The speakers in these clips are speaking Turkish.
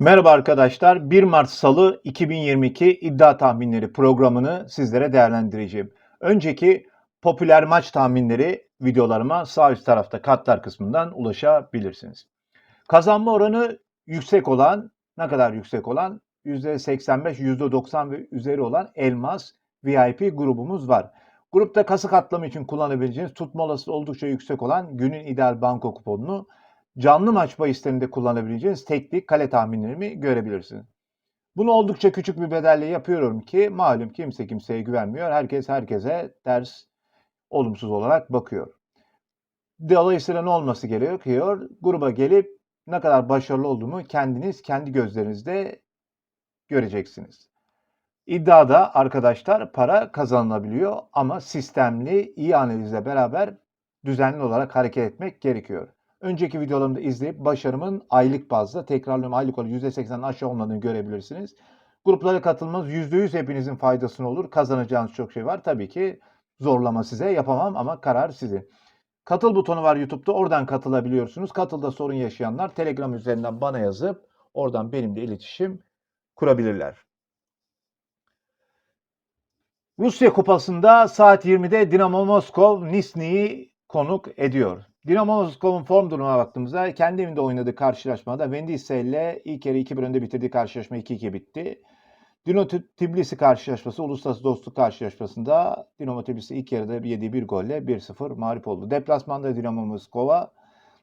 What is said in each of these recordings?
Merhaba arkadaşlar. 1 Mart Salı 2022 iddia tahminleri programını sizlere değerlendireceğim. Önceki popüler maç tahminleri videolarıma sağ üst tarafta katlar kısmından ulaşabilirsiniz. Kazanma oranı yüksek olan, ne kadar yüksek olan? %85, %90 ve üzeri olan Elmas VIP grubumuz var. Grupta kasık atlama için kullanabileceğiniz tutma olasılığı oldukça yüksek olan günün ideal banko kuponunu canlı maç bahislerinde kullanabileceğiniz teknik kale tahminlerimi görebilirsiniz. Bunu oldukça küçük bir bedelle yapıyorum ki malum kimse kimseye güvenmiyor. Herkes herkese ters, olumsuz olarak bakıyor. Dolayısıyla ne olması gerekiyor? Gruba gelip ne kadar başarılı olduğumu kendiniz kendi gözlerinizde göreceksiniz. İddiada arkadaşlar para kazanılabiliyor ama sistemli, iyi analizle beraber düzenli olarak hareket etmek gerekiyor. Önceki videolarımda izleyip başarımın aylık bazda tekrarlıyorum aylık olarak %80'den aşağı olmadığını görebilirsiniz. Gruplara katılmanız %100 hepinizin faydasına olur. Kazanacağınız çok şey var. Tabii ki zorlama size yapamam ama karar sizin. Katıl butonu var YouTube'da. Oradan katılabiliyorsunuz. Katılda sorun yaşayanlar Telegram üzerinden bana yazıp oradan benimle iletişim kurabilirler. Rusya Kupası'nda saat 20'de Dinamo Moskov Nisni'yi konuk ediyor. Dinamo Moskov'un form durumuna baktığımızda kendi evinde oynadığı karşılaşmada Vendise ile ilk yarı 2-1 önde bitirdiği karşılaşma 2-2 bitti. Dinamo Tbilisi karşılaşması, uluslararası dostluk karşılaşmasında Dinamo Tbilisi ilk yarıda yediği bir golle 1-0 mağlup oldu. Deplasmanda Dinamo Moskova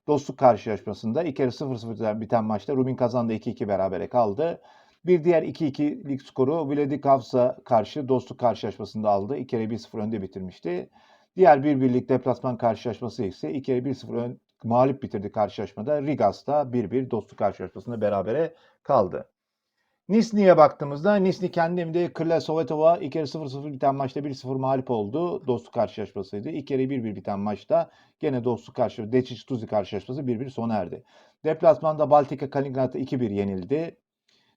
dostluk karşılaşmasında ilk yarı 0-0 biten maçta Rubin kazandı 2-2 berabere kaldı. Bir diğer 2-2'lik skoru Vladikavs'a karşı dostluk karşılaşmasında aldı. İlk yarı 1-0 önde bitirmişti. Diğer bir birlik deplasman karşılaşması ise ilk yarı 1-0 ön, mağlup bitirdi karşılaşmada. Rigas'ta 1-1 dostluk karşılaşmasında berabere kaldı. Nisni'ye baktığımızda Nisni kendi evinde Kırla Sovetova ilk yarı 0-0 biten maçta 1-0 mağlup oldu. Dostluk karşılaşmasıydı. İlk yarı 1-1 biten maçta gene dostluk karşılaşması Deçic Tuzi karşılaşması 1-1 sona erdi. Deplasmanda Baltika Kaliningrad'a 2-1 yenildi.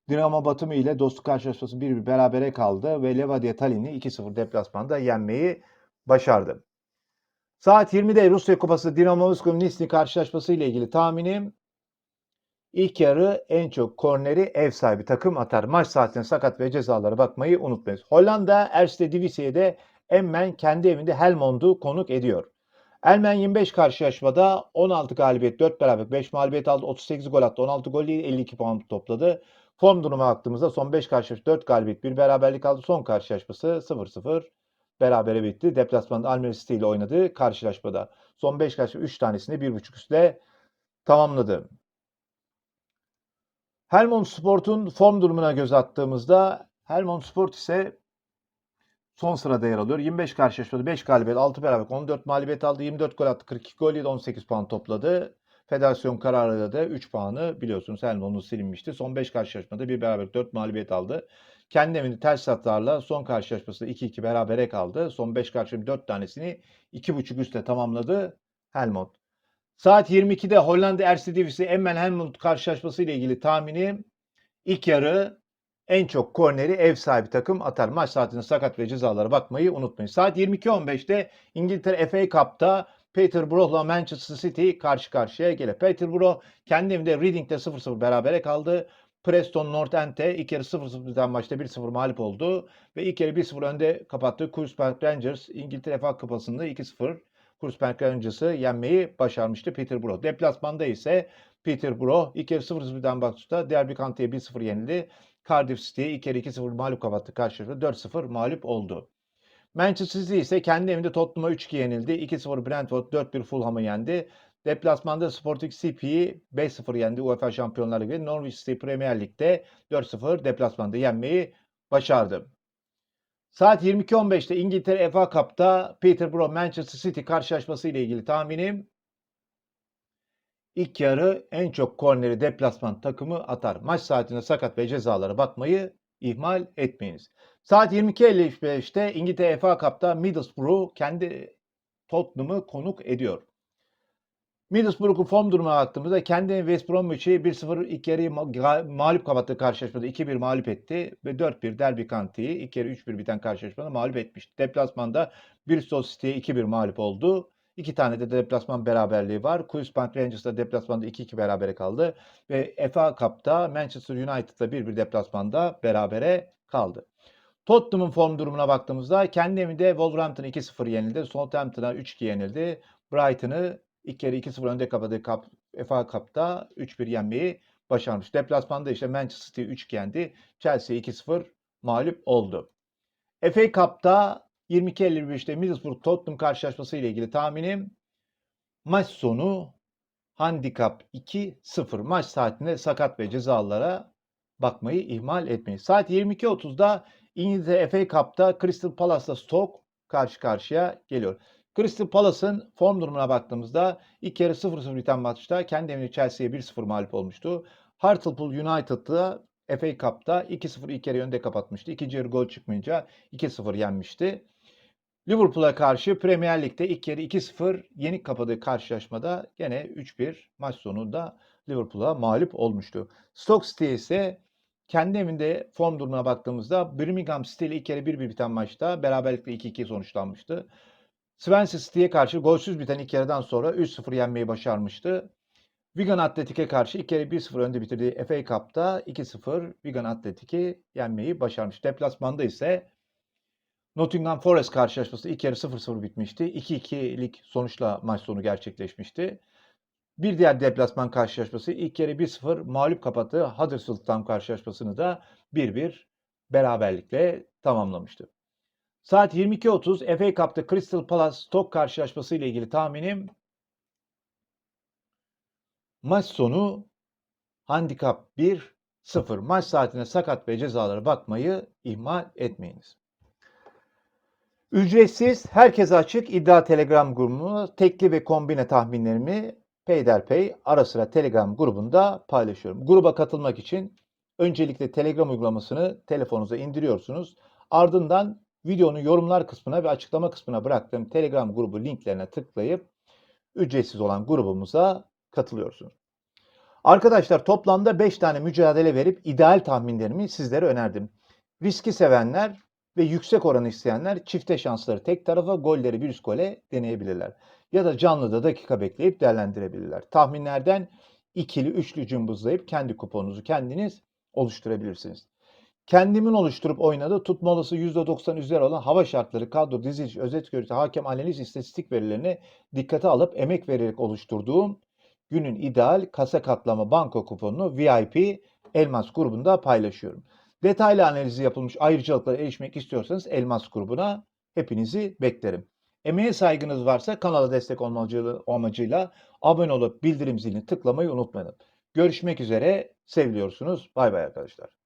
Dinamo Batumi ile dostluk karşılaşması 1-1 berabere kaldı ve Levadia Tallinn'i 2-0 deplasmanda yenmeyi başardı. Saat 20'de Rusya Kupası Dinamo Moskova Nisni karşılaşması ile ilgili tahminim ilk yarı en çok korneri ev sahibi takım atar. Maç saatine sakat ve cezalara bakmayı unutmayın. Hollanda Erste Divisie'de Emmen kendi evinde Helmond'u konuk ediyor. Elmen 25 karşılaşmada 16 galibiyet, 4 beraber 5 mağlubiyet aldı. 38 gol attı. 16 gol değil 52 puan topladı. Form duruma baktığımızda son 5 karşılaşma 4 galibiyet, 1 beraberlik aldı. Son karşılaşması 0-0 berabere bitti. Deplasmanda Almere City ile oynadığı karşılaşmada. Son 5 karşılaşma 3 tanesini 1.5 üstle tamamladı. Helmond Sport'un form durumuna göz attığımızda Helmond Sport ise son sırada yer alıyor. 25 karşılaşmada 5 galibiyet, 6 beraber 14 mağlubiyet aldı. 24 gol attı, 42 gol yedi, 18 puan topladı. Federasyon kararıyla da 3 puanı biliyorsunuz Helmond'un silinmişti. Son 5 karşılaşmada bir beraber 4 mağlubiyet aldı. Kendi evinde ters hatlarla son karşılaşmasında 2-2 berabere kaldı. Son 5 karşılaşma 4 tanesini 2.5 üstte tamamladı Helmond. Saat 22'de Hollanda Eredivisie Emmen Helmond karşılaşması ile ilgili tahminim ilk yarı en çok korneri ev sahibi takım atar. Maç saatinde sakat ve cezalara bakmayı unutmayın. Saat 22.15'te İngiltere FA Cup'ta Peterborough'la Manchester City karşı karşıya gelir. Peterborough kendi evinde Reading'de 0-0 berabere kaldı. Preston North End'e ilk yarı 0-0 biten maçta 1-0 mağlup oldu. Ve ilk yarı 1-0 önde kapattı. Park Rangers İngiltere FA Kupası'nda 2-0 Queen's Park Rangers'ı yenmeyi başarmıştı Peterborough. Deplasmanda ise Peterborough ilk yarı 0-0 biten maçta Derby County'ye 1-0 yenildi. Cardiff City'ye ilk yarı 2-0 mağlup kapattı karşılaşmada 4-0 mağlup oldu. Manchester City ise kendi evinde Tottenham'a 3-2 yenildi. 2-0 Brentford 4-1 Fulham'ı yendi. Deplasmanda Sporting CP'yi 5-0 yendi UEFA Şampiyonlar Ligi. Norwich City Premier Lig'de 4-0 deplasmanda yenmeyi başardı. Saat 22.15'te İngiltere FA Cup'ta Peterborough Manchester City karşılaşması ile ilgili tahminim ilk yarı en çok korneri deplasman takımı atar. Maç saatinde sakat ve cezalara bakmayı ihmal etmeyiniz. Saat 22.55'te İngiltere FA Cup'ta Middlesbrough kendi Tottenham'ı konuk ediyor. Middlesbrough'un form durumuna baktığımızda kendi West Bromwich'i 1-0 ilk yarıyı ma- mağlup kapattığı karşılaşmada 2-1 mağlup etti ve 4-1 Derby County'yi ilk yarı 3-1 biten karşılaşmada mağlup etmişti. Deplasmanda Bristol City'ye 2-1 mağlup oldu. İki tane de deplasman beraberliği var. Park Rangers'la deplasmanda 2-2 berabere kaldı. Ve FA Cup'ta Manchester United'la 1-1 deplasmanda berabere kaldı. Tottenham'ın form durumuna baktığımızda kendi evinde Wolverhampton 2-0 yenildi. Southampton'a 3-2 yenildi. Brighton'ı ilk kere 2-0 önde kapadığı Cup, FA Cup'ta 3-1 yenmeyi başarmış. Deplasmanda işte Manchester City 3 yendi. Chelsea 2-0 mağlup oldu. FA Cup'ta 22.55'te Middlesbrough Tottenham karşılaşması ile ilgili tahminim maç sonu handikap 2-0 maç saatinde sakat ve cezalara bakmayı ihmal etmeyin. Saat 22.30'da İngiltere FA Cup'ta Crystal Palace'la Stoke karşı karşıya geliyor. Crystal Palace'ın form durumuna baktığımızda ilk yarı 0-0 biten maçta kendi evinde Chelsea'ye 1-0 mağlup olmuştu. Hartlepool United'da FA Cup'ta 2-0 ilk yarı önde kapatmıştı. İkinci yarı gol çıkmayınca 2-0 yenmişti. Liverpool'a karşı Premier Lig'de ilk yarı 2-0 yenik kapadığı karşılaşmada gene 3-1 maç sonunda Liverpool'a mağlup olmuştu. Stoke City ise kendi evinde form durumuna baktığımızda Birmingham City ile ilk kere 1-1 biten maçta beraberlikle 2-2 sonuçlanmıştı. Swansea City'ye karşı golsüz biten ilk yarıdan sonra 3-0 yenmeyi başarmıştı. Wigan Atletic'e karşı ilk kere 1-0 önde bitirdiği FA Cup'ta 2-0 Wigan Atletic'i yenmeyi başarmış. Deplasmanda ise Nottingham Forest karşılaşması ilk yarı 0-0 bitmişti. 2-2'lik sonuçla maç sonu gerçekleşmişti. Bir diğer deplasman karşılaşması ilk yarı 1-0 mağlup kapattığı Huddersfield Town karşılaşmasını da 1-1 beraberlikle tamamlamıştı. Saat 22.30 FA Cup'ta Crystal Palace Stoke karşılaşması ile ilgili tahminim maç sonu handikap 1-0 maç saatine sakat ve cezalara bakmayı ihmal etmeyiniz. Ücretsiz, herkese açık iddia Telegram grubunu tekli ve kombine tahminlerimi peyderpey ara sıra Telegram grubunda paylaşıyorum. Gruba katılmak için öncelikle Telegram uygulamasını telefonunuza indiriyorsunuz. Ardından videonun yorumlar kısmına ve açıklama kısmına bıraktığım Telegram grubu linklerine tıklayıp ücretsiz olan grubumuza katılıyorsunuz. Arkadaşlar toplamda 5 tane mücadele verip ideal tahminlerimi sizlere önerdim. Riski sevenler ve yüksek oran isteyenler çifte şansları tek tarafa golleri bir üst gole deneyebilirler. Ya da canlıda dakika bekleyip değerlendirebilirler. Tahminlerden ikili, üçlü cımbızlayıp kendi kuponunuzu kendiniz oluşturabilirsiniz. Kendimin oluşturup oynadığı tutmalısı %90 üzeri olan hava şartları, kadro, diziliş, özet görüntü, hakem, analiz, istatistik verilerini dikkate alıp emek vererek oluşturduğum günün ideal kasa katlama banko kuponunu VIP Elmas grubunda paylaşıyorum. Detaylı analizi yapılmış ayrıcalıklara erişmek istiyorsanız Elmas grubuna hepinizi beklerim. Emeğe saygınız varsa kanala destek amacıyla abone olup bildirim zilini tıklamayı unutmayın. Görüşmek üzere. Seviliyorsunuz. Bay bay arkadaşlar.